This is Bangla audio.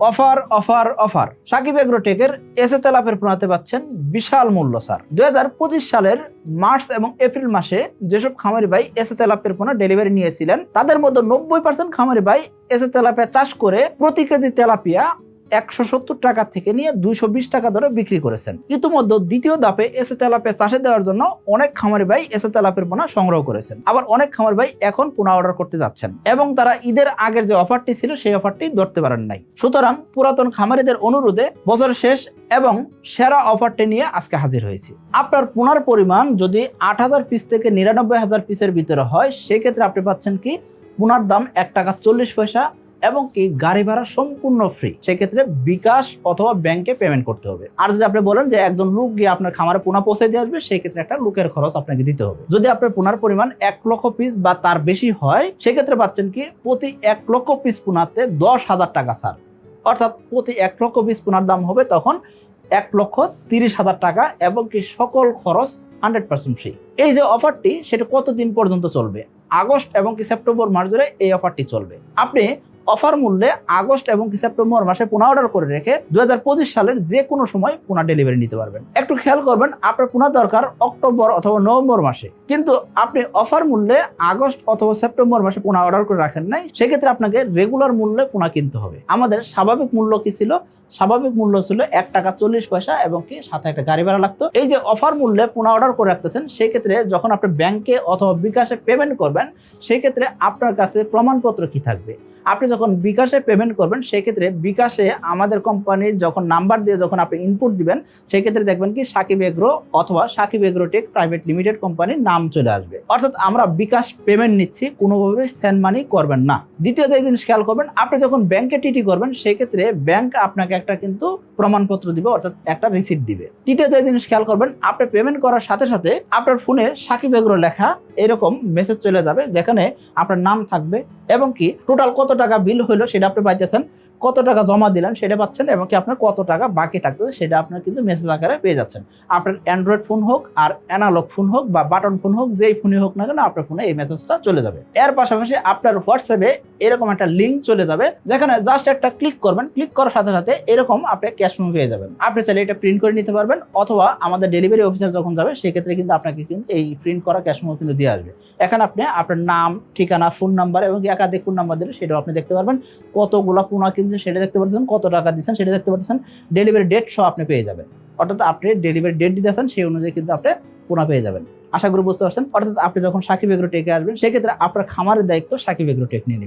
Offer offer offer. সাকিব এগ্রোটেকের এসে তেলাপের প্রণাতে পাচ্ছেন বিশাল মূল্য, স্যার। দুই হাজার পঁচিশ সালের মার্চ এবং এপ্রিল মাসে যেসব খামারি ভাই এসে তেলাপের পোনা ডেলিভারি নিয়েছিলেন, তাদের মধ্যে নব্বই পার্সেন্ট খামারি ভাই এসে তেলাপিয়া চাষ করে প্রতি কেজি তেলাপিয়া একশো সত্তর টাকা থেকে নিয়ে দুইশো বিশ টাকা ধরে বিক্রি করেছেন। ইতিমধ্যে দ্বিতীয় ধাপে এসে তেলাপে চাষে দেওয়ার জন্য অনেক খামারি ভাই এসে তেলাপের পোনা সংগ্রহ করেছেন। আবার অনেক খামারি ভাই এখন পোনা অর্ডার করতে যাচ্ছেন এবং তারা ঈদের আগের যে অফারটি ছিল সেই অফারটি ধরতে পারেন নাই। সুতরাং পুরাতন খামারিদের অনুরোধে বছর শেষ এবং সেরা অফারটি নিয়ে আজকে হাজির হয়েছি। আপনার পোনার পরিমাণ যদি আট হাজার পিস থেকে নিরানব্বই হাজার পিসের ভিতরে হয়, সেক্ষেত্রে আপনি পাচ্ছেন কি, পোনার দাম এক টাকা চল্লিশ পয়সা এবং কি গাড়ি ভাড়া সম্পূর্ণ ফ্রি সেক্ষেত্রে বিকাশ অথবা ব্যাংকে পেমেন্ট করতে হবে। আর যদি আপনি বলেন যে একজন লোক গিয়ে আপনার খামারে পোনা পৌঁছে দিয়ে আসবে, সেক্ষেত্রে একটা লোকের খরচ আপনাকে দিতে হবে। যদি আপনার পোনার পরিমাণ এক লক্ষ পিস বা তার বেশি হয়, সেক্ষেত্রে পাচ্ছেন কি প্রতি এক লক্ষ পিস পোনাতে দশ হাজার টাকা ছাড়। অর্থাৎ প্রতি এক লক্ষ পিস পোনার দাম হবে তখন এক লক্ষ তিরিশ হাজার টাকা এবং কি সকল খরচ হান্ড্রেড পার্সেন্ট ফ্রি এই যে অফারটি সেটা কতদিন পর্যন্ত চলবে? আগস্ট এবং কি সেপ্টেম্বর মাস ধরে এই অফারটি চলবে। আপনি অফার মূল্যে আগস্ট এবং কি সেপ্টেম্বর মাসে পোনা অর্ডার করে রেখে দু হাজার পঁচিশ সালের যে কোনো সময় পোনা ডেলিভারি নিতে পারবেন। একটু খেয়াল করবেন, আপনার পোনা দরকার অক্টোবর অথবা নভেম্বর মাসে। কিন্তু আপনি অফার মূল্যে আগস্ট অথবা সেপ্টেম্বর মাসে পোনা অর্ডার করে রাখেন নাই, সেক্ষেত্রে আপনাকে রেগুলার মূল্যে পোনা কিনতে হবে। আমাদের স্বাভাবিক মূল্য কি ছিল? স্বাভাবিক মূল্য ছিল এক টাকা চল্লিশ পয়সা এবং কি সাথে একটা গাড়ি ভাড়া লাগতো। এই যে অফার মূল্যে পোনা অর্ডার করে রাখতেছেন সেই ক্ষেত্রে যখন আপনি ব্যাংকে অথবা বিকাশে পেমেন্ট করবেন সেই ক্ষেত্রে আপনার কাছে প্রমাণপত্র কি থাকবে? আপনি যখন বিকাশে পেমেন্ট করবেন সেই ক্ষেত্রে বিকাশে আমাদের কোম্পানির যখন নাম্বার দিয়ে যখন আপনি ইনপুট দিবেন সেই ক্ষেত্রে দেখবেন কি সাকিব এগ্রো অথবা Sakib agro tech private limited কোম্পানির নাম চলে আসবে। অর্থাৎ আমরা বিকাশ পেমেন্ট নিচ্ছি, কোনোভাবে সেন্ড মানি করবেন না। দ্বিতীয় যে জিনিস খেয়াল করবেন, আপনি যখন ব্যাংকে টিটি করবেন সেই ক্ষেত্রে ব্যাংক আপনাকে একটা কিন্তু প্রমাণপত্র দিবে, অর্থাৎ একটা রিসিপ্ট দিবে। তৃতীয় যে জিনিস খেয়াল করবেন, আপনি পেমেন্ট করার সাথে সাথে আপনার ফোনে সাকিব এগ্রো লেখা এরকম মেসেজ চলে যাবে, যেখানে আপনার নাম থাকবে এবং কি টোটাল কত টাকা বিল হইল সেটা আপনি পাইতেছেন, কত টাকা জমা দিলেন সেটা পাচ্ছেন এবং কি আপনার কত টাকা বাকি থাকতে সেটা আপনার কিন্তু মেসেজ আকারে পেয়ে যাচ্ছেন। আপনার অ্যান্ড্রয়েড ফোন হোক আর অ্যানালগ ফোন হোক বা বাটন ফোন হোক, যেই ফোনই হোক না কেন আপনার ফোনে এই মেসেজটা চলে যাবে। এর পাশাপাশি আপনার হোয়াটসঅ্যাপে এরকম একটা লিঙ্ক চলে যাবে, যেখানে জাস্ট একটা ক্লিক করবেন ক্লিক করার সাথে সাথে এরকম আপনি ক্যাশ মেমো পেয়ে যাবেন। আপনি চাইলে এটা প্রিন্ট করে নিতে পারবেন, অথবা আমাদের ডেলিভারি অফিসার যখন যাবে, সেক্ষেত্রে কিন্তু আপনাকে কিন্তু এই প্রিন্ট করা ক্যাশ মেমো কিন্তু দিয়ে আসবে। এখানে আপনি আপনার নাম, ঠিকানা ফোন নাম্বার এবং একাধিক ফোন নাম্বার দিলে সেটাও আপনি দেখতে পারবেন। কতগুলো পোনা কিনছেন সেটা দেখতে পাচ্ছেন কত টাকা দিচ্ছেন সেটা দেখতে পাচ্ছেন ডেলিভারি ডেট সহ আপনি পেয়ে যাবেন। অর্থাৎ আপনি ডেলিভারি ডেট দিতেছেন, সেই অনুযায়ী কিন্তু আপনি পোনা পেয়ে যাবেন। আশা করি বুঝতে পারছেন। অর্থাৎ আপনি যখন সাকিব এগ্রো টেকে আসবেন, সেক্ষেত্রে আপনার খামারের দায়িত্ব সাকিব এগ্রো টেক নিয়ে নেবে।